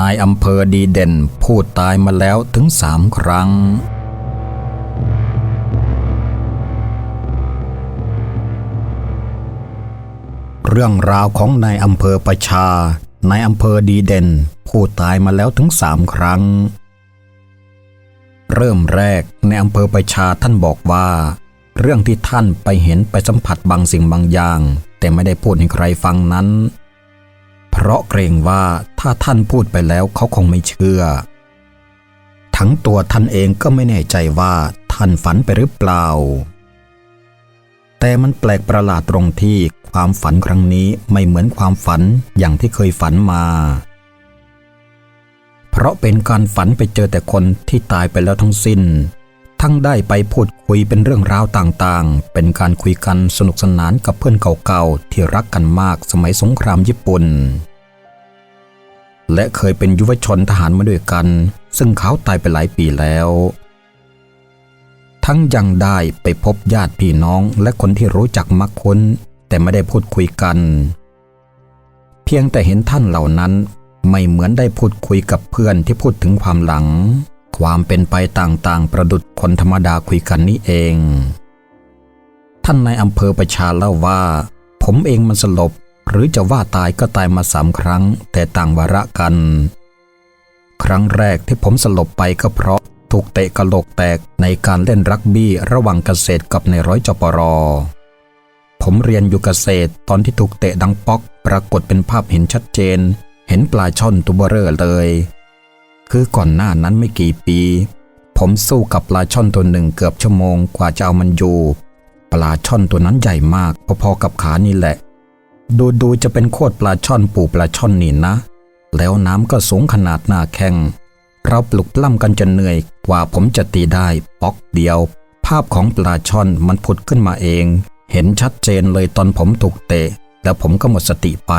นายอำเภอดีเด่นพูดตายมาแล้วถึงสามครั้ง เรื่องราวของนายอำเภอประชานายอำเภอดีเด่นพูดตายมาแล้วถึงสามครั้ง เริ่มแรกในอำเภอประชาท่านบอกว่า เรื่องที่ท่านไปเห็นไปสัมผัสบางสิ่งบางอย่าง แต่ไม่ได้พูดให้ใครฟังนั้น เพราะเกรงว่าถ้าท่านพูดไปแล้วเขาคงไม่เชื่อ ทั้งตัวท่านเองก็ไม่แน่ใจว่าท่านฝันไปหรือเปล่า แต่มันแปลกประหลาดตรงที่ความฝันครั้งนี้ไม่เหมือนความฝันอย่างที่เคยฝันมา เพราะเป็นการฝันไปเจอแต่คนที่ตายไปแล้วทั้งสิ้น ทั้งได้ไปพูดคุยเป็นเรื่องราวต่างๆ เป็นการคุยกันสนุกสนานกับเพื่อนเก่าๆ ที่รักกันมากสมัยสงครามญี่ปุ่น และเคยเป็นยุวชนทหารมาด้วยกัน ซึ่งเขาตายไปหลายปีแล้ว ทั้งยังได้ไปพบญาติพี่น้องและคนที่รู้จักมักคุ้น แต่ไม่ได้พูดคุยกัน เพียงแต่เห็นท่านเหล่านั้นไม่เหมือนได้พูดคุยกับเพื่อนที่พูดถึงความหลัง ความเป็นไปต่างๆ ประดุดคนธรรมดาคุยกันนี่เอง ท่านในอำเภอประชาเล่าว่า ผมเองมันสลบ หรือจะว่าตายก็ตายมาสามครั้ง แต่ต่างวาระกัน ครั้งแรกที่ผมสลบไปก็เพราะถูกเตะกระโหลกแตกในการเล่นรักบี้ระหว่างเกษตรกับในร้อยจปรผมเรียนอยู่เกษตรตอนที่ถูกเตะดังป๊อก ปรากฏเป็นภาพเห็นชัดเจน เห็นปลาช่อนตัวเบอเร่อเลย คือก่อนหน้านั้นไม่กี่ปี ผมสู้กับปลาช่อนตัวหนึ่งเกือบชั่วโมงกว่าจะเอามันอยู่ ปลาช่อนตัวนั้นใหญ่มากพอๆกับขานี่แหละ ดูดูๆจะเป็นโคตรปลาช่อนปูปลาช่อนนี่นะ แล้วน้ำก็สูงขนาดหน้าแข้งเราปลุกปล้ำกันจนเหนื่อยกว่าผมจะตีได้ป๊อกเดียว ภาพของปลาช่อนมันผุดขึ้นมาเอง เห็นชัดเจนเลยตอนผมถูกเตะ แล้วผมก็หมดสติไป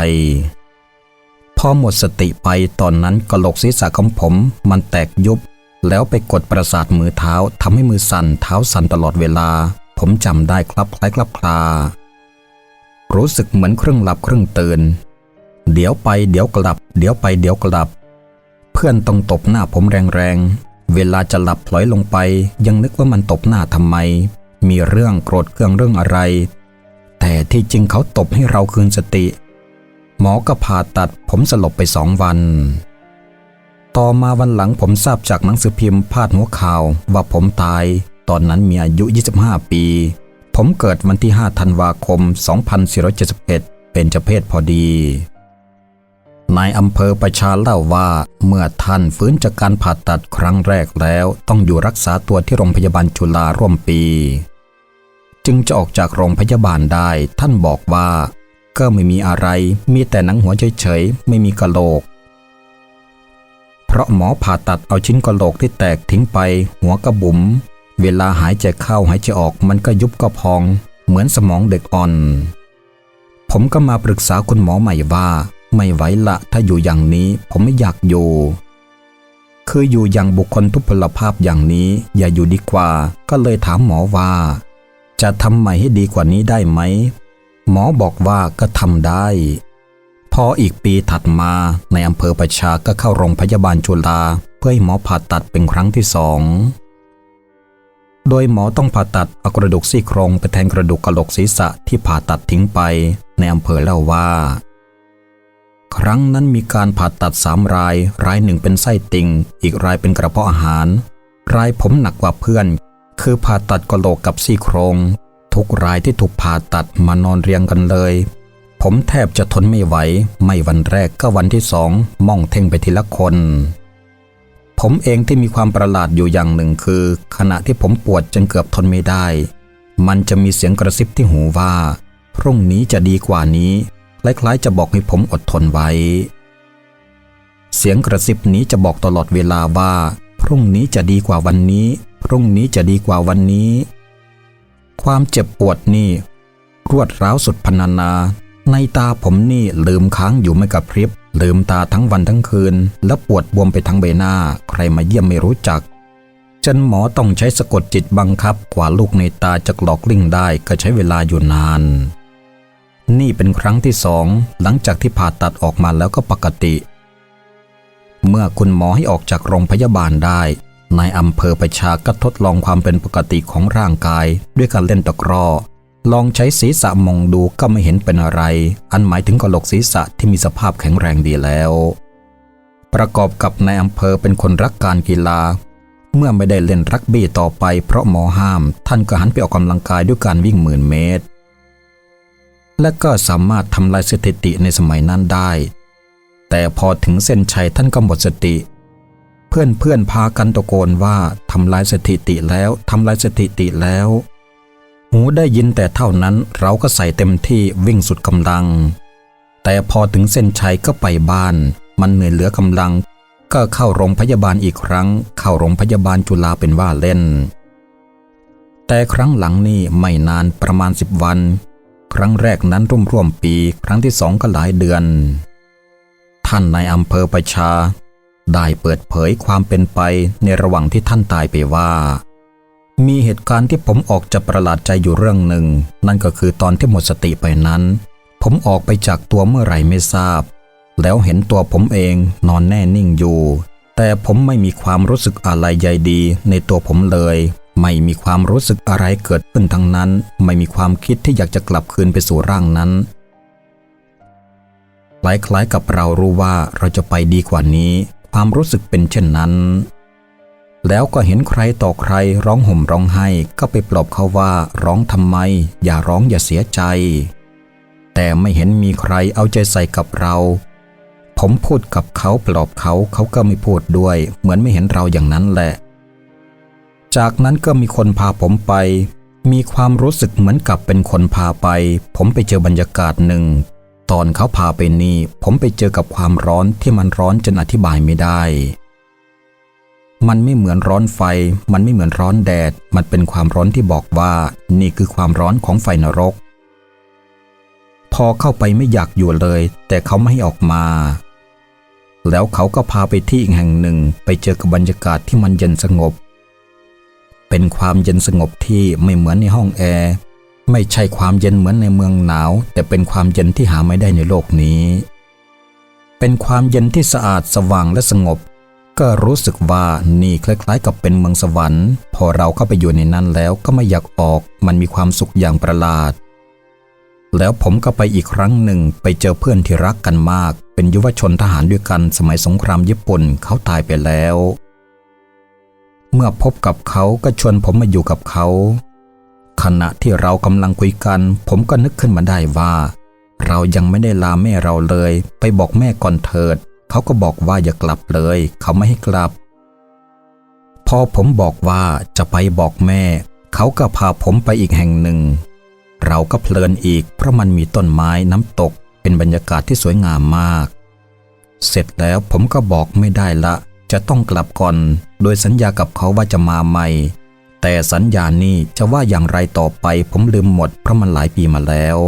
พอหมดสติไปตอนนั้นกระโหลกศีรษะของผมมันแตกยุบ แล้วไปกดประสาทมือเท้าทำให้มือสั่นเท้าสั่นตลอดเวลา ผมจำได้ครับคล้ายคลับคลา รู้สึกเหมือนเครึ่องหลับเครึ่องตื่น เดี๋ยวไปเดี๋ยวกลับ เดี๋ยวไปเดี๋ยวกลับ เพื่อนต้องตบหน้าผมแรงๆ เวลาจะหลับพลอยลงไป ยังนึกว่ามันตบหน้าทำไม มีเรื่องโกรธเคืองเรื่องอะไร แต่ที่จริงเขาตบให้เราคืนสติ หมอก็ผ่าตัดผมสลบไปสองวัน ต่อมาวันหลังผมทราบจากหนังสือพิมพ์พาดหัวข่าวว่าผมตาย ตอนนั้นมีอายุ 25 ปี ผมเกิดวันที่ 5 ธันวาคม 2471 เป็นเจเพศพอดีนายอำเภอประชาเล่าว่าเมื่อท่านฟื้นจากการผ่าตัดครั้งแรกแล้วต้องอยู่รักษาตัวที่โรงพยาบาลจุฬาร่วมปี จึงจะออกจากโรงพยาบาลได้ท่านบอกว่า ก็ไม่มีอะไร มีแต่หนังหัวเฉยๆ ไม่มีกะโหลก เพราะหมอผ่าตัดเอาชิ้นกะโหลกที่แตกทิ้งไป หัวกระบุ๋ม เวลาหายใจเข้าหายใจออกมันก็ยุบก็พอง เหมือนสมองเด็กอ่อน ผมก็มาปรึกษาคุณหมอใหม่ว่า ไม่ไหวละถ้าอยู่อย่างนี้ผมไม่อยากอยู่ คืออยู่อย่างบุคคลทุพพลภาพอย่างนี้ อย่าอยู่ดีกว่า ก็เลยถามหมอว่าจะทำใหม่ให้ดีกว่านี้ได้ไหม หมอบอกว่าก็ทำได้ พออีกปีถัดมาในอำเภอประชาก็เข้าโรงพยาบาลจุฬาเพื่อให้หมอผ่าตัดเป็นครั้งที่สอง โดยหมอต้องผ่าตัดเอากระดูกซี่โครงไปแทนกระดูกกะโหลกศีรษะที่ผ่าตัดทิ้งไปในอำเภอเล่าว่า ครั้งนั้นมีการผ่าตัดสามราย รายหนึ่งเป็นไส้ติ่ง อีกรายเป็นกระเพาะอาหาร รายผมหนักกว่าเพื่อน คือผ่าตัดกะโหลกกับซี่โครง ทุกรายที่ถูกผ่าตัดมานอนเรียงกันเลย ผมแทบจะทนไม่ไหว ไม่วันแรกก็วันที่สองมองเท่งไปทีละคน ผมเองที่มีความประหลาดอยู่อย่างหนึ่งคือ ขณะที่ผมปวดจนเกือบทนไม่ได้ มันจะมีเสียงกระซิบที่หูว่า พรุ่งนี้จะดีกว่านี้คล้ายๆจะบอกให้ผมอดทนไว้ เสียงกระซิบนี้จะบอกตลอดเวลาว่า พรุ่งนี้จะดีกว่าวันนี้ พรุ่งนี้จะดีกว่าวันนี้ ความเจ็บปวดนี่รวดร้าวสุดพรรณนา ในตาผมนี่ลืมค้างอยู่ไม่กับพริบ ลืมตาทั้งวันทั้งคืน แล้วปวดบวมไปทั้งใบหน้า ใครมาเยี่ยมไม่รู้จักจนหมอต้องใช้สะกดจิตบังคับกว่าลูกในตาจะหลอกลิ่งได้ก็ใช้เวลาอยู่นาน นี่เป็นครั้งที่สองหลังจากที่ผ่าตัดออกมาแล้วก็ปกติ เมื่อคุณหมอให้ออกจากโรงพยาบาลได้ นายอำเภอประชาก็ทดลองความเป็นปกติของร่างกาย ด้วยการเล่นตะกร้อ ลองใช้ศีรษะมองดูก็ไม่เห็นเป็นอะไร อันหมายถึงกระโหลกศีรษะที่มีสภาพแข็งแรงดีแล้ว ประกอบกับนายอำเภอเป็นคนรักการกีฬา เมื่อไม่ได้เล่นรักบี้ต่อไป เพราะหมอห้าม ท่านก็หันไปออกกำลังกายด้วยการวิ่งหมื่นเมตร และก็สามารถทำลายสถิติในสมัยนั้นได้ แต่พอถึงเส้นชัยท่านก็หมดสติ เพื่อนเพื่อนพากันตะโกนว่าทำลายสถิติแล้วทำลายสถิติแล้ว หูได้ยินแต่เท่านั้นเราก็ใส่เต็มที่วิ่งสุดกำลัง แต่พอถึงเส้นชัยก็ไปบ้าน มันเหนื่อยเหลือกำลัง ก็เข้าโรงพยาบาลอีกครั้ง เข้าโรงพยาบาลจุฬาเป็นว่าเล่น แต่ครั้งหลังนี่ไม่นานประมาณสิบวัน ครั้งแรกนั้นร่วมร่วมปี ครั้งที่สองก็หลายเดือน ท่านในายอำเภอประชา ได้เปิดเผยความเป็นไปในระหว่างที่ท่านตายไปว่า มีเหตุการณ์ที่ผมออกจะประหลาดใจอยู่เรื่องหนึ่ง นั่นก็คือตอนที่หมดสติไปนั้น ผมออกไปจากตัวเมื่อไหร่ไม่ทราบ แล้วเห็นตัวผมเองนอนแน่นิ่งอยู่ แต่ผมไม่มีความรู้สึกอะไรใยดีในตัวผมเลย ไม่มีความรู้สึกอะไรเกิดขึ้นทั้งนั้น ไม่มีความคิดที่อยากจะกลับคืนไปสู่ร่างนั้นคล้ายๆกับเรารู้ว่าเราจะไปดีกว่านี้ ความรู้สึกเป็นเช่นนั้น แล้วก็เห็นใครต่อใครร้องห่มร้องไห้ก็ไปปลอบเขาว่าร้องทำไม อย่าร้องอย่าเสียใจ แต่ไม่เห็นมีใครเอาใจใส่กับเรา ผมพูดกับเขาปลอบเขาเขาก็ไม่พูดด้วย เหมือนไม่เห็นเราอย่างนั้นแหละ จากนั้นก็มีคนพาผมไปมีความรู้สึกเหมือนกับเป็นคนพาไป ผมไปเจอบรรยากาศหนึ่ง ตอนเขาพาไปนี่ ผมไปเจอกับความร้อนที่มันร้อนจนอธิบายไม่ได้ มันไม่เหมือนร้อนไฟ มันไม่เหมือนร้อนแดด มันเป็นความร้อนที่บอกว่า นี่คือความร้อนของไฟนรก พอเข้าไปไม่อยากอยู่เลย แต่เขาไม่ให้ออกมา แล้วเขาก็พาไปที่อีกแห่งหนึ่ง ไปเจอกับบรรยากาศที่มันเย็นสงบ เป็นความเย็นสงบที่ไม่เหมือนในห้องแอร์ ไม่ใช่ความเย็นเหมือนในเมืองหนาว แต่เป็นความเย็นที่หาไม่ได้ในโลกนี้ เป็นความเย็นที่สะอาดสว่างและสงบ ก็รู้สึกว่านี่คล้ายๆ กับเป็นเมืองสวรรค์ พอเราเข้าไปอยู่ในนั้นแล้วก็ไม่อยากออก มันมีความสุขอย่างประหลาด แล้วผมก็ไปอีกครั้งหนึ่งไปเจอเพื่อนที่รักกันมาก เป็นยุวชนทหารด้วยกันสมัยสงครามญี่ปุ่นเขาตายไปแล้ว เมื่อพบกับเขาก็ชวนผมมาอยู่กับเขา ขณะที่เรากำลังคุยกัน ผมก็นึกขึ้นมาได้ว่า เรายังไม่ได้ลาแม่เราเลย ไปบอกแม่ก่อนเถิด เขาก็บอกว่าอย่ากลับเลย เขาไม่ให้กลับ พอผมบอกว่าจะไปบอกแม่ เขาก็พาผมไปอีกแห่งหนึ่ง เราก็เพลินอีกเพราะมันมีต้นไม้น้ำตก เป็นบรรยากาศที่สวยงามมาก เสร็จแล้วผมก็บอกไม่ได้ละ จะต้องกลับก่อน โดยสัญญากับเขาว่าจะมาใหม่ แต่สัญญานี้จะว่าอย่างไรต่อไปผมลืมหมดเพราะมันหลายปีมาแล้ว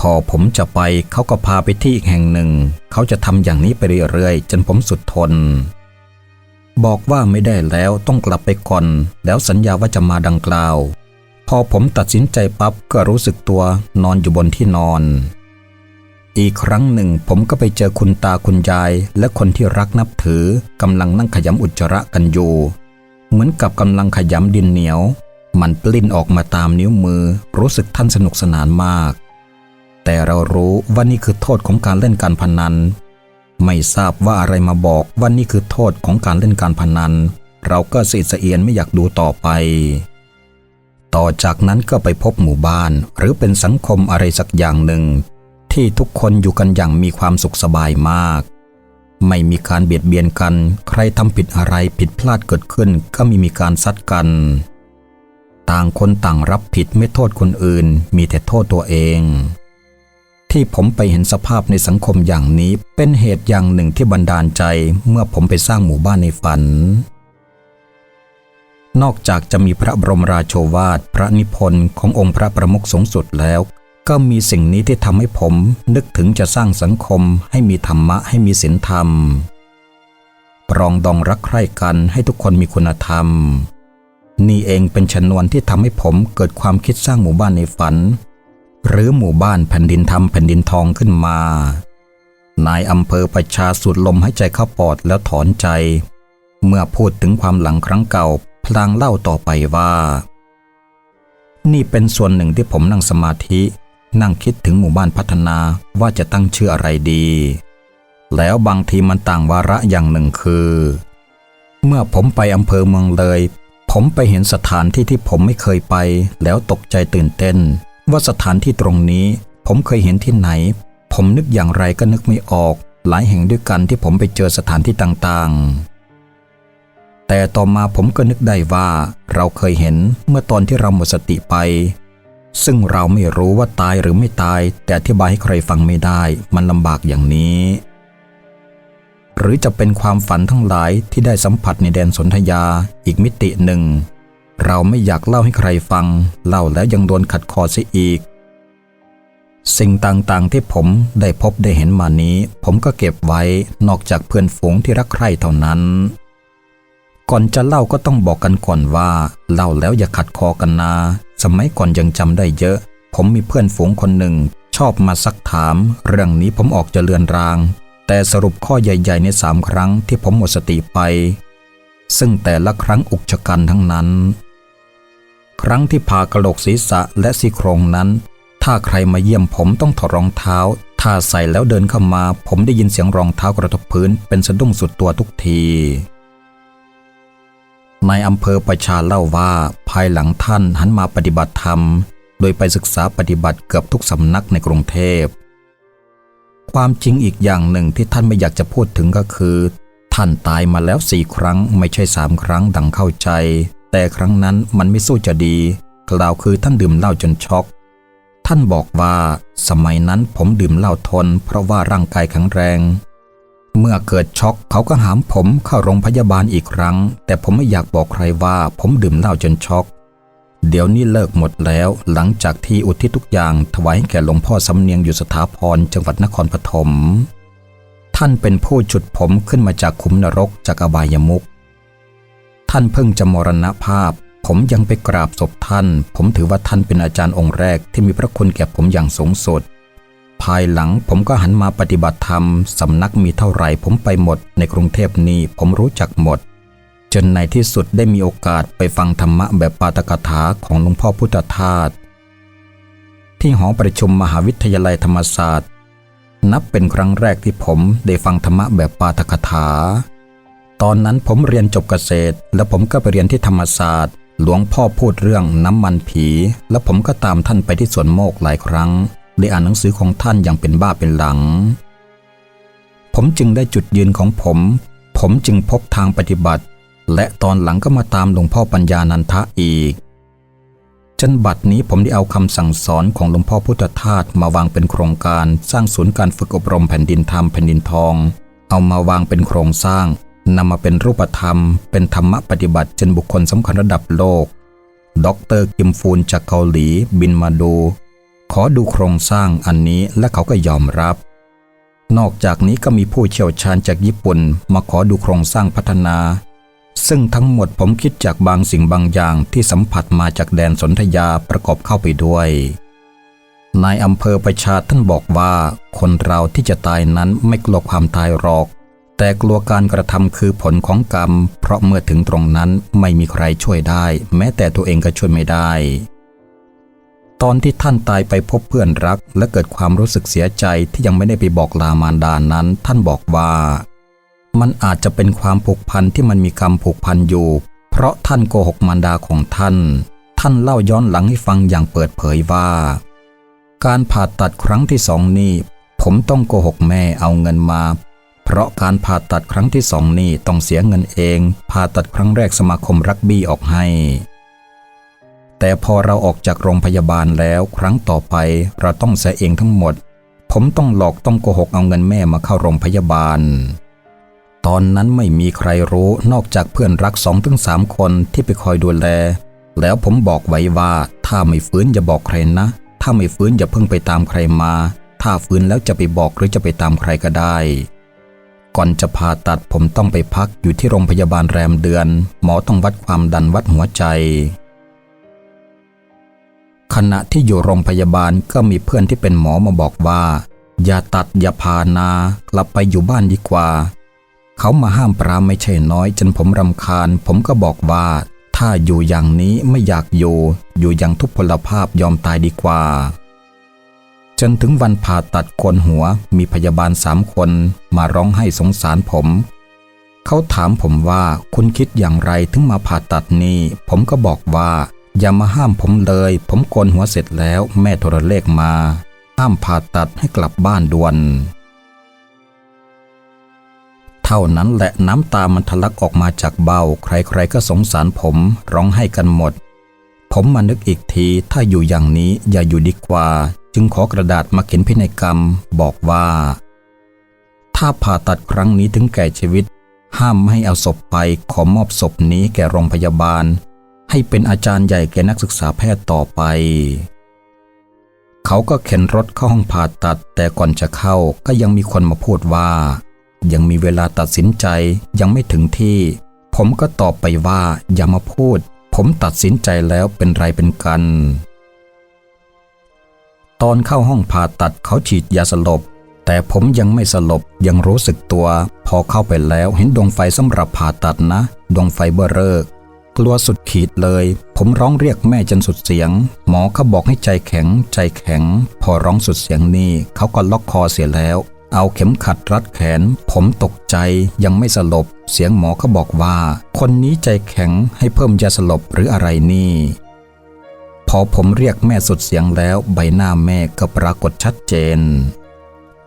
พอผมจะไปเขาก็พาไปที่อีกแห่งหนึ่ง เขาจะทำอย่างนี้ไปเรื่อยๆจนผมสุดทน บอกว่าไม่ได้แล้วต้องกลับไปก่อน แล้วสัญญาว่าจะมาดังกล่าว พอผมตัดสินใจปั๊บก็รู้สึกตัวนอนอยู่บนที่นอน อีกครั้งหนึ่งผมก็ไปเจอคุณตาคุณยาย และคนที่รักนับถือกำลังนั่งขยำอุจจาระกันอยู่ เหมือนกับกำลังขยำดินเหนียว มันปลิ้นออกมาตามนิ้วมือ รู้สึกท่านสนุกสนานมาก แต่เรารู้ว่านี่คือโทษของการเล่นการพนัน ไม่ทราบว่าอะไรมาบอกว่านี่คือโทษของการเล่นการพนัน เราก็สิสะเอียนไม่อยากดูต่อไป ต่อจากนั้นก็ไปพบหมู่บ้าน หรือเป็นสังคมอะไรสักอย่างหนึ่ง ที่ทุกคนอยู่กันอย่างมีความสุขสบายมาก ไม่มีการเบียดเบียนกัน ใครทำผิดอะไรผิดพลาดเกิดขึ้นก็ไมีมีการซัดกัน ต่างคนต่างรับผิดไม่โทษคนอื่น มีแต่โทษตัวเอง ที่ผมไปเห็นสภาพในสังคมอย่างนี้เป็นเหตุอย่างหนึ่งที่บันดาลใจเมื่อผมไปสร้างหมู่บ้านในฝัน นอกจากจะมีพระบรมราโชวาทพระนิพนธ์ขององค์พระประมุขสูงสุดแล้ว ก็มีสิ่งนี้ที่ทำให้ผมนึกถึงจะสร้างสังคมให้มีธรรมะให้มีศีลธรรม ปรองดองรักใคร่กันให้ทุกคนมีคุณธรรม นี่เองเป็นชนวนที่ทำให้ผมเกิดความคิดสร้างหมู่บ้านในฝัน หรือหมู่บ้านแผ่นดินธรรมแผ่นดินทองขึ้นมา นายอำเภอประชาสูดลมใหายใจเข้าปอดแล้วถอนใจ เมื่อพูดถึงความหลังครั้งเก่าพลางเล่าต่อไปว่า นี่เป็นส่วนหนึ่งที่ผมนั่งสมาธิ นั่งคิดถึงหมู่บ้านพัฒนาว่าจะตั้งชื่ออะไรดี แล้วบางทีมันต่างวาระอย่างหนึ่งคือ เมื่อผมไปอำเภอเมืองเลย ผมไปเห็นสถานที่ที่ผมไม่เคยไป แล้วตกใจตื่นเต้น ว่าสถานที่ตรงนี้ ผมเคยเห็นที่ไหน ผมนึกอย่างไรก็นึกไม่ออก หลายแห่งด้วยกันที่ผมไปเจอสถานที่ต่างๆ แต่ต่อมาผมก็นึกได้ว่า เราเคยเห็นเมื่อตอนที่เราหมดสติไป ซึ่งเราไม่รู้ว่าตายหรือไม่ตาย แต่อธิบายให้ใครฟังไม่ได้ มันลำบากอย่างนี้ หรือจะเป็นความฝันทั้งหลายที่ได้สัมผัสในแดนสนธยาอีกมิติหนึ่ง เราไม่อยากเล่าให้ใครฟัง เล่าแล้วยังโดนขัดคอเสียอีก สิ่งต่างๆที่ผมได้พบได้เห็นมานี้ ผมก็เก็บไว้นอกจากเพื่อนฝูงที่รักใคร่เท่านั้น ก่อนจะเล่าก็ต้องบอกกันก่อนว่า เล่าแล้วอย่าขัดคอกันนา สมัยก่อนยังจำได้เยอะ ผมมีเพื่อนฝูงคนหนึ่ง ชอบมาซักถาม เรื่องนี้ผมออกจะเลือนราง แต่สรุปข้อใหญ่ ๆ ในสามครั้งที่ผมหมดสติไป ซึ่งแต่ละครั้งอุกชะกันทั้งนั้น ครั้งที่ผ่ากระโหลกศีรษะและซี่โครงนั้น ถ้าใครมาเยี่ยมผมต้องถอดรองเท้า ถ้าใส่แล้วเดินเข้ามา ผมได้ยินเสียงรองเท้ากระทบพื้นเป็นสะดุ้งสุดตัวทุกที นายอำเภอประชาเล่าว่า ภายหลังท่านหันมาปฏิบัติธรรม โดยไปศึกษาปฏิบัติเกือบทุกสำนักในกรุงเทพ ความจริงอีกอย่างหนึ่งที่ท่านไม่อยากจะพูดถึงก็คือ ท่านตายมาแล้วสี่ครั้งไม่ใช่สามครั้งดังเข้าใจ แต่ครั้งนั้นมันไม่สู้จะดีกล่าวคือท่านดื่มเหล้าจนช็อกท่านบอกว่า สมัยนั้นผมดื่มเหล้าทน เพราะว่าร่างกายแข็งแรง เมื่อเกิดช็อกเขาก็หามผมเข้าโรงพยาบาลอีกครั้ง แต่ผมไม่อยากบอกใครว่าผมดื่มเหล้าจนช็อก เดี๋ยวนี้เลิกหมดแล้ว หลังจากที่อุทิศทุกอย่างถวายแก่หลวงพ่อสำเนียงอยู่สถาพรจังหวัดนครปฐมท่านเป็นผู้จุดผมขึ้นมาจากขุมนรกจากอบายมุขท่านเพิ่งจะมรณภาพ ผมยังไปกราบศพท่าน ผมถือว่าท่านเป็นอาจารย์องค์แรกที่มีพระคุณแก่ผมอย่างสูงสุด ภายหลัง ผมก็หันมาปฏิบัติธรรม สำนักมีเท่าไหร่ผมไปหมด ในกรุงเทพนี้ผมรู้จักหมด จนในที่สุดได้มีโอกาสไปฟังธรรมะแบบปาตกถาของหลวงพ่อพุทธทาสที่หอประชุมมหาวิทยาลัยธรรมศาสตร์ นับเป็นครั้งแรกที่ผมได้ฟังธรรมะแบบปาตกถา ตอนนั้นผมเรียนจบเกษตร แล้วผมก็ไปเรียนที่ธรรมศาสตร์ หลวงพ่อพูดเรื่องน้ำมันผี แล้วผมก็ตามท่านไปที่สวนโมกหลายครั้ง ได้อ่านหนังสือของท่านอย่างเป็นบ้าเป็นหลัง ผมจึงได้จุดยืนของผม ผมจึงพบทางปฏิบัติ และตอนหลังก็มาตามหลวงพ่อปัญญานันทะอีก จนบัดนี้ผมได้เอาคำสั่งสอนของหลวงพ่อพุทธทาสมาวางเป็นโครงการสร้างศูนย์การฝึกอบรมแผ่นดินธรรมแผ่นดินทอง เอามาวางเป็นโครงสร้างนำมาเป็นรูปธรรม เป็นธรรมะปฏิบัติจนบุคคลสำคัญระดับโลกด็อกเตอร์กิมฟูนจากเกาหลี บินมาดู ขอดูโครงสร้างอันนี้และเขาก็ยอมรับ นอกจากนี้ก็มีผู้เชี่ยวชาญจากญี่ปุ่นมาขอดูโครงสร้างพัฒนา ซึ่งทั้งหมดผมคิดจากบางสิ่งบางอย่างที่สัมผัสมาจากแดนสนธยาประกอบเข้าไปด้วยนายอำเภอประชาท่านบอกว่า คนเราที่จะตายนั้นไม่กลัวความตายหรอก แต่กลัวการกระทำคือผลของกรรม เพราะเมื่อถึงตรงนั้นไม่มีใครช่วยได้ แม้แต่ตัวเองก็ช่วยไม่ได้ ตอนที่ท่านตายไปพบเพื่อนรัก และเกิดความรู้สึกเสียใจที่ยังไม่ได้ไปบอกลามารดานั้น ท่านบอกว่า มันอาจจะเป็นความผูกพันที่มันมีกรรมผูกพันอยู่ เพราะท่านโกหกมารดาของท่าน ท่านเล่าย้อนหลังให้ฟังอย่างเปิดเผยว่า การผ่าตัดครั้งที่สองนี้ผมต้องโกหกแม่เอาเงินมาเพราะการผ่าตัดครั้งที่สองนี้ต้องเสียเงินเอง ผ่าตัดครั้งแรกสมาคมรักบี้ออกให้ แต่พอเราออกจากโรงพยาบาลแล้วครั้งต่อไปเราต้องเสียเองทั้งหมด ผมต้องหลอกต้องโกหกเอาเงินแม่มาเข้าโรงพยาบาล ตอนนั้นไม่มีใครรู้นอกจากเพื่อนรักสองถึงสามคนที่ไปคอยดูแล แล้วผมบอกไว้ว่าถ้าไม่ฟื้นอย่าบอกใครนะ ถ้าไม่ฟื้นอย่าเพิ่งไปตามใครมา ถ้าฟื้นแล้วจะไปบอกหรือจะไปตามใครก็ได้ก่อนจะผ่าตัดผมต้องไปพักอยู่ที่โรงพยาบาลแรมเดือน หมอต้องวัดความดันวัดหัวใจ ขณะที่อยู่โรงพยาบาลก็มีเพื่อนที่เป็นหมอมาบอกว่า อย่าตัดอย่าพานากลับไปอยู่บ้านดีกว่า เขามาห้ามปรามไม่ใช่น้อย จนผมรำคาญ ผมก็บอกว่า ถ้าอยู่อย่างนี้ไม่อยากอยู่ อยู่อย่างทุพพลภาพยอมตายดีกว่า จนถึงวันผ่าตัดโคนหัวมีพยาบาลสามคน มาร้องให้สงสารผม เขาถามผมว่าคุณคิดอย่างไรถึงมาผ่าตัดนี่ผมก็บอกว่า อย่ามาห้ามผมเลย ผมโกนหัวเสร็จแล้วแม่โทรเลขมา ห้ามผ่าตัดให้กลับบ้านด่วน เท่านั้นแหละน้ำตามันทะลักออกมาจากเบ้า ใครๆก็สงสารผมร้องไห้กันหมด ผมมานึกอีกทีถ้าอยู่อย่างนี้อย่าอยู่ดีกว่า จึงขอกระดาษมาเขียนพินัยกรรม บอกว่า ถ้าผ่าตัดครั้งนี้ถึงแก่ชีวิต ห้ามไม่ให้เอาศพไปขอมอบศพนี้แก่โรงพยาบาล ให้เป็นอาจารย์ใหญ่แก่นักศึกษาแพทย์ต่อไป เขาก็เข็นรถเข้าห้องผ่าตัด แต่ก่อนจะเข้าก็ยังมีคนมาพูดว่า ยังมีเวลาตัดสินใจยังไม่ถึงที่ ผมก็ตอบไปว่าอย่ามาพูด ผมตัดสินใจแล้วเป็นไรเป็นกัน ตอนเข้าห้องผ่าตัดเขาฉีดยาสลบแต่ผมยังไม่สลบยังรู้สึกตัว พอเข้าไปแล้วเห็นดวงไฟสำหรับผ่าตัดนะ ดวงไฟเบอร์เรอ กลัวสุดขีดเลย ผมร้องเรียกแม่จนสุดเสียง หมอเขาบอกให้ใจแข็ง ใจแข็ง พอร้องสุดเสียงนี่เขาก็ล็อกคอเสียแล้ว เอาเข็มขัดรัดแขน ผมตกใจยังไม่สลบ เสียงหมอเขาบอกว่า คนนี้ใจแข็งให้เพิ่มยาสลบหรืออะไรนี่ พอผมเรียกแม่สุดเสียงแล้วใบหน้าแม่ก็ปรากฏชัดเจน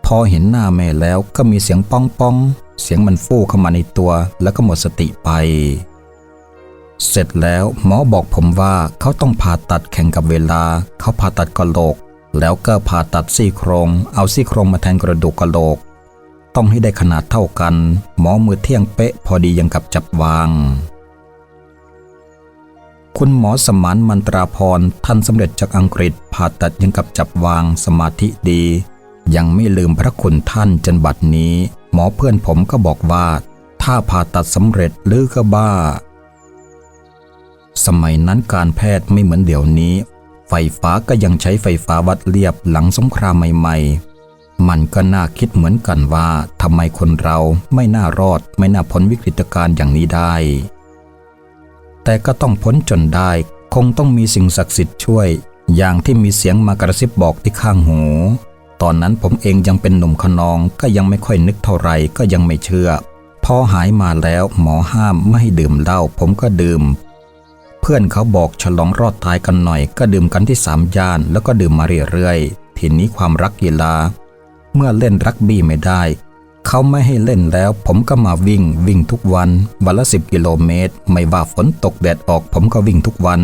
พอเห็นหน้าแม่แล้วก็มีเสียงป้องป้องเสียงมันฟู่เข้ามาในตัวแล้วก็หมดสติไป เสร็จแล้วหมอบอกผมว่าเขาต้องผ่าตัดแข่งกับเวลา เขาผ่าตัดกะโหลก แล้วก็ผ่าตัดซี่โครง เอาซี่โครงมาแทนกระดูกกะโหลก ต้องให้ได้ขนาดเท่ากัน หมอมือเที่ยงเป๊ะพอดียังกับจับวาง คุณหมอสมานมันตราพรท่านสำเร็จจากอังกฤษผ่าตัดยังกับจับวางสมาธิดี ยังไม่ลืมพระคุณท่านจนบัดนี้ หมอเพื่อนผมก็บอกว่า ถ้าผ่าตัดสำเร็จลือก็บ้า สมัยนั้นการแพทย์ไม่เหมือนเดี๋ยวนี้ ไฟฟ้าก็ยังใช้ไฟฟ้าวัดเรียบหลังสงครามใหม่ ๆ มันก็น่าคิดเหมือนกันว่าทำไมคนเราไม่น่ารอดไม่น่าพ้นวิกฤตการณ์อย่างนี้ได้ แต่ก็ต้องพ้นจนได้คงต้องมีสิ่งศักดิ์สิทธิ์ช่วย อย่างที่มีเสียงมากระซิบบอกที่ข้างหู ตอนนั้นผมเองยังเป็นหนุ่มขนองก็ยังไม่ค่อยนึกเท่าไรก็ยังไม่เชื่อพอหายมาแล้วหมอห้ามไม่ให้ดื่มเหล้าผมก็ดื่ม เพื่อนเขาบอกฉลองรอดตายกันหน่อย ก็ดื่มกันที่สามย่านแล้วก็ดื่มมาเรื่อยๆ ทีนี้ความรักกีฬา เมื่อเล่นรักบี้ไม่ได้ เขาไม่ให้เล่นแล้วผมก็มาวิ่ง วิ่งทุกวันวันละสิบกิโลเมตร ไม่ว่าฝนตกแดดออกผมก็วิ่งทุกวัน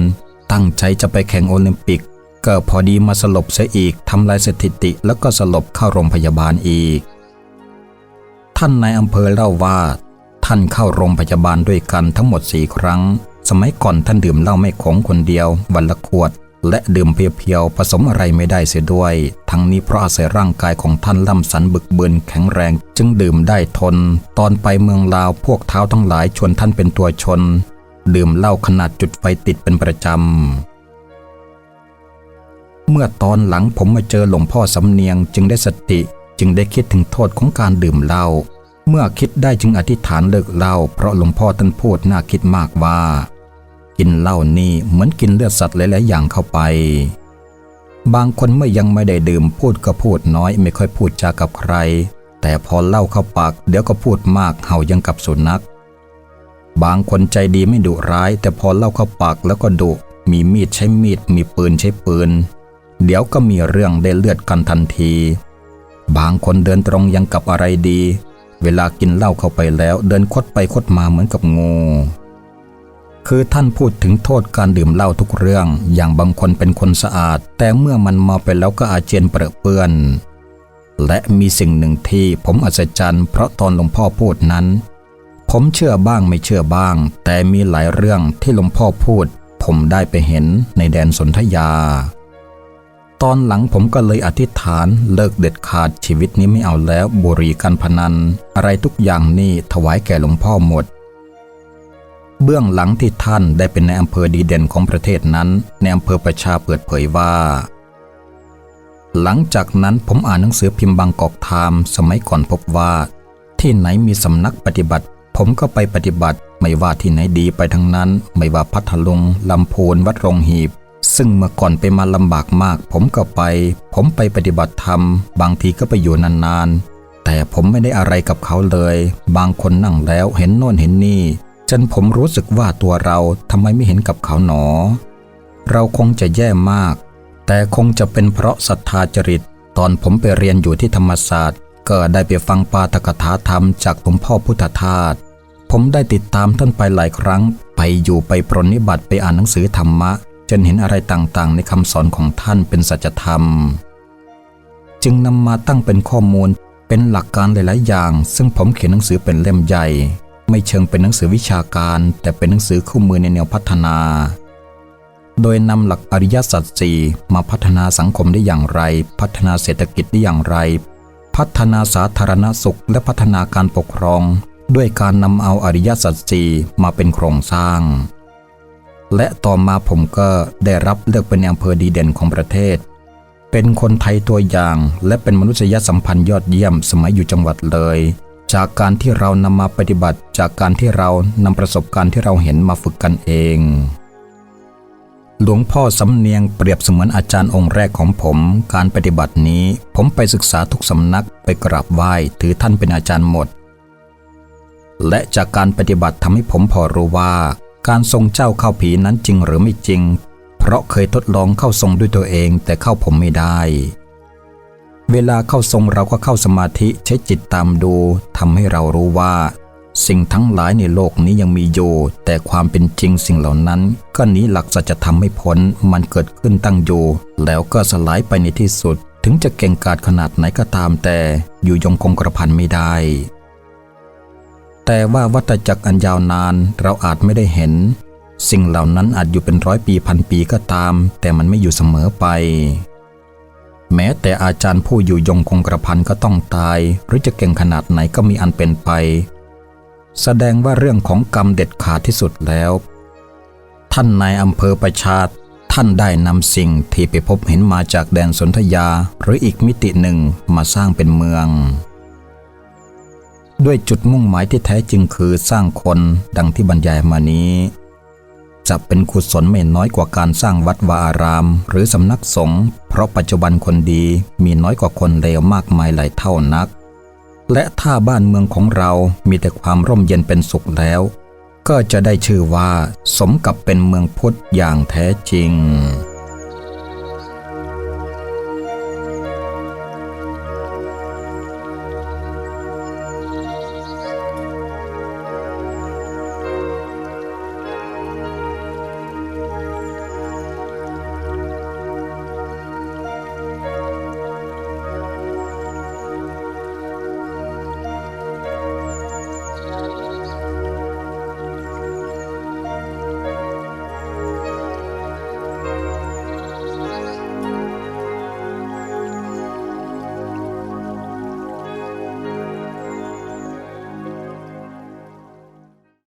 ตั้งใจจะไปแข่งโอลิมปิกก็พอดีมาสลบเสียอีกทำลายสถิติแล้วก็สลบเข้าโรงพยาบาลอีก ท่านนายอำเภอเล่าว่า ท่านเข้าโรงพยาบาลด้วยกันทั้งหมดสี่ครั้ง สมัยก่อนท่านดื่มเหล้าไม่ขงคนเดียว วันละขวด และดื่มเพียวๆผสมอะไรไม่ได้เสียด้วย ทั้งนี้เพราะอาศัยร่างกายของท่านล่ำสันบึกเบึนแข็งแรง จึงดื่มได้ทน ตอนไปเมืองลาวพวกเท้าทั้งหลายชวนท่านเป็นตัวชน ดื่มเหล้าขนาดจุดไฟติดเป็นประจำเมื่อตอนหลังผมมาเจอหลวงพ่อสำเนียงจึงได้สติ จึงได้คิดถึงโทษของการดื่มเหล้าเมื่อคิดได้จึงอธิษฐานเลิกเหล้าเพราะหลวงพ่อท่านพูดน่าคิดมากว่า กินเหล้านี่เหมือนกินเลือดสัตว์หลายๆอย่างเข้าไป บางคนเมื่อยังไม่ได้ดื่มพูดก็พูดน้อยไม่ค่อยพูดจากับใคร แต่พอเล้าเข้าปากเดี๋ยวก็พูดมากเห่ายังกับสุนัข บางคนใจดีไม่ดุร้าย แต่พอเล้าเข้าปากแล้วก็ดุมีมีดใช้มีดมีปืนใช้ปืน เดี๋ยวก็มีเรื่องได้เลือดกันทันที บางคนเดินตรงยังกับอะไรดี เวลากินเหล้าเข้าไปแล้วเดินคดไปคดมาเหมือนกับงู คือท่านพูดถึงโทษการดื่มเหล้าทุกเรื่อง อย่างบางคนเป็นคนสะอาด แต่เมื่อมันเมาไปแล้วก็อาเจียนเปรอะเปื้อน และมีสิ่งหนึ่งที่ผมอัศจรรย์เพราะตอนหลวงพ่อพูดนั้น ผมเชื่อบ้างไม่เชื่อบ้าง แต่มีหลายเรื่องที่หลวงพ่อพูด ผมได้ไปเห็นในแดนสนธยา ตอนหลังผมก็เลยอธิษฐานเลิกเด็ดขาดชีวิตนี้ไม่เอาแล้วบุหรีการพนัน อะไรทุกอย่างนี่ถวายแก่หลวงพ่อหมด เบื้องหลังที่ท่านได้เป็นในอำเภอดีเด่นของประเทศนั้น ในอำเภอประชาเปิดเผยว่า หลังจากนั้นผมอ่านหนังสือพิมพ์บางกอกไทม์สมัยก่อนพบว่า ที่ไหนมีสำนักปฏิบัติ ผมก็ไปปฏิบัติ ไม่ว่าที่ไหนดีไปทั้งนั้น ไม่ว่าพัทลุงลำพูนวัดรงหีบ ซึ่งเมื่อก่อนไปมาลำบากมาก ผมก็ไป ผมไปปฏิบัติธรรม บางทีก็ไปอยู่นานๆแต่ผมไม่ได้อะไรกับเขาเลย บางคนนั่งแล้วเห็นโน่นเห็นนี่ จนผมรู้สึกว่าตัวเราทำไมไม่เห็นกับเขาหนอ เราคงจะแย่มาก แต่คงจะเป็นเพราะศรัทธาจริต ตอนผมไปเรียนอยู่ที่ธรรมศาสตร์ ก็ได้ไปฟังปาฐกถาธรรมจากหลวงพ่อพุทธทาสผมได้ติดตามท่านไปหลายครั้ง ไปอยู่ไปปรนนิบัติไปอ่านหนังสือธรรมะ จนเห็นอะไรต่างๆ ในคำสอนของท่านเป็นสัจธรรม จึงนำมาตั้งเป็นข้อมูลเป็นหลักการหลายๆอย่าง ซึ่งผมเขียนหนังสือเป็นเล่มใหญ่ ไม่เชิงเป็นหนังสือวิชาการ แต่เป็นหนังสือคู่มือในแนวพัฒนา โดยนำหลักอริยสัจสี่มาพัฒนาสังคมได้อย่างไร พัฒนาเศรษฐกิจได้อย่างไร พัฒนาสาธารณสุขและพัฒนาการปกครอง ด้วยการนำเอาอริยสัจสี่มาเป็นโครงสร้าง และต่อมาผมก็ได้รับเลือกเป็นอำเภอดีเด่นของประเทศ เป็นคนไทยตัวอย่าง และเป็นมนุษยสัมพันธ์ยอดเยี่ยมสมัยอยู่จังหวัดเลย จากการที่เรานำมาปฏิบัติ จากการที่เรานำประสบการณ์ที่เราเห็นมาฝึกกันเอง หลวงพ่อสำเนียงเปรียบเสมือนอาจารย์องค์แรกของผม การปฏิบัตินี้ ผมไปศึกษาทุกสำนักไปกราบไหว้ถือท่านเป็นอาจารย์หมด และจากการปฏิบัติทำให้ผมพอรู้ว่า การทรงเจ้าเข้าผีนั้นจริงหรือไม่จริง เพราะเคยทดลองเข้าทรงด้วยตัวเองแต่เข้าผมไม่ได้ เวลาเข้าทรงเราก็เข้าสมาธิใช้จิตตามดูทำให้เรารู้ว่า สิ่งทั้งหลายในโลกนี้ยังมีอยู่ แต่ความเป็นจริงสิ่งเหล่านั้น ก็หนีหลักสัจธรรมไม่พ้นมันเกิดขึ้นตั้งอยู่ แล้วก็สลายไปในที่สุด ถึงจะเก่งกาจขนาดไหนก็ตามแต่อยู่ยงคงกระพันไม่ได้ แต่ว่าวัฏจักรอันยาวนานเราอาจไม่ได้เห็น สิ่งเหล่านั้นอาจอยู่เป็นร้อยปีพันปีก็ตาม แต่มันไม่อยู่เสมอไป แม้แต่อาจารย์ผู้อยู่ยงคงกระพันก็ต้องตาย หรือจะเก่งขนาดไหนก็มีอันเป็นไป แสดงว่าเรื่องของกรรมเด็ดขาดที่สุดแล้ว ท่านนายอำเภอประชาตท่านได้นำสิ่งที่ไปพบเห็นมาจากแดนสนธยาหรืออีกมิติหนึ่งมาสร้างเป็นเมือง ด้วยจุดมุ่งหมายที่แท้จริงคือสร้างคนดังที่บรรยายมานี้ จะเป็นกุศลไม่น้อยกว่าการสร้างวัดวาอาราม หรือสำนักสงฆ์เพราะปัจจุบันคนดีมีน้อยกว่าคนเลวมากมายหลายเท่านัก และถ้าบ้านเมืองของเรามีแต่ความร่มเย็นเป็นสุขแล้ว ก็จะได้ชื่อว่า สมกับเป็นเมืองพุทธอย่างแท้จริง